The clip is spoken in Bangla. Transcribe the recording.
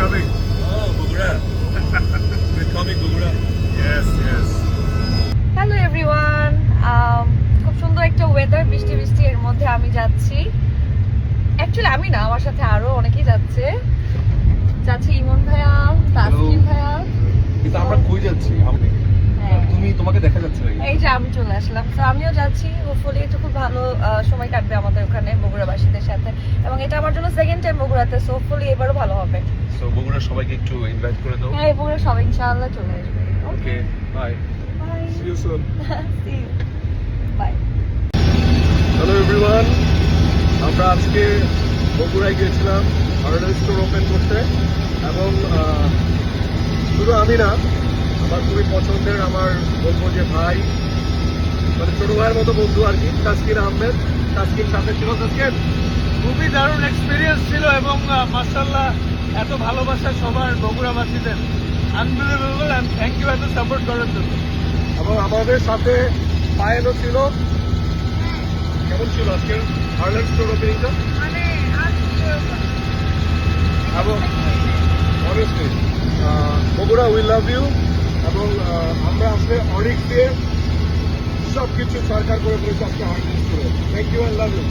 coming. Oh, Bugura. We're coming, Bugura. Yes, yes. Hello everyone Um, খুব সুন্দর একটা ওয়েদার বৃষ্টি বৃষ্টি এর মধ্যে আমি যাচ্ছি অ্যাকচুয়ালি আমি না আমার সাথে আরও অনেকেই যাচ্ছে যাচ্ছে ইমন ভাইয়া তাসকিন ভাইয়া কিন্তু আমরা কই যাচ্ছি আমি হ্যাঁ। তুমি তোমাকে দেখা যাচ্ছে এই যে আমি চলে আসলাম। তো আমিও যাচ্ছি। হোপফুলি একটু খুব ভালো সময় কাটবে আমাদের ওখানে বগুড়াবাসীদের সাথে। এবং এটা আমার জন্য সেকেন্ড টাইম বগুড়াতে সো হোপফুলি এবারও ভালো হবে। সো বগুড়া সবাইকে একটু ইনভাইট করে দাও। হ্যাঁ বগুড়া সবাই ইনশাআল্লাহ চলে আসবে। Okay bye bye see you soon see you bye hello everyone আমরা আজকে বগুড়ায় গিয়েছিলাম হার্ডওয়্যার স্টোর ওপেন করতে। এবং শুধু আমি না আমার খুবই পছন্দের আমার বলব যে ভাই মানে ছোট ভাইয়ের মতো বন্ধু আর কি তাসকিন আহমেদ। তাসকিন সাথে ছিল তাসকিন খুবই দারুণ এক্সপিরিয়েন্স ছিল এবং মার্শাল্লাহ এত ভালোবাসা সবার বগুড়াবাসীদের। আনবিলিভেবল অ্যান্ড থ্যাংক ইউ এত সাপোর্ট করার জন্য। এবং আমাদের সাথে পায়েলও ছিল। কেমন ছিল আজকে? হার্ডওয়্যার স্টোর ওপেনিংটা এবং honestly Bogura we love you এবং আমরা আসলে অনেক দিয়ে সব কিছু সরকার করে ফেলেছি, আজকে হার্ডওয়্যার করে। Thank you and love you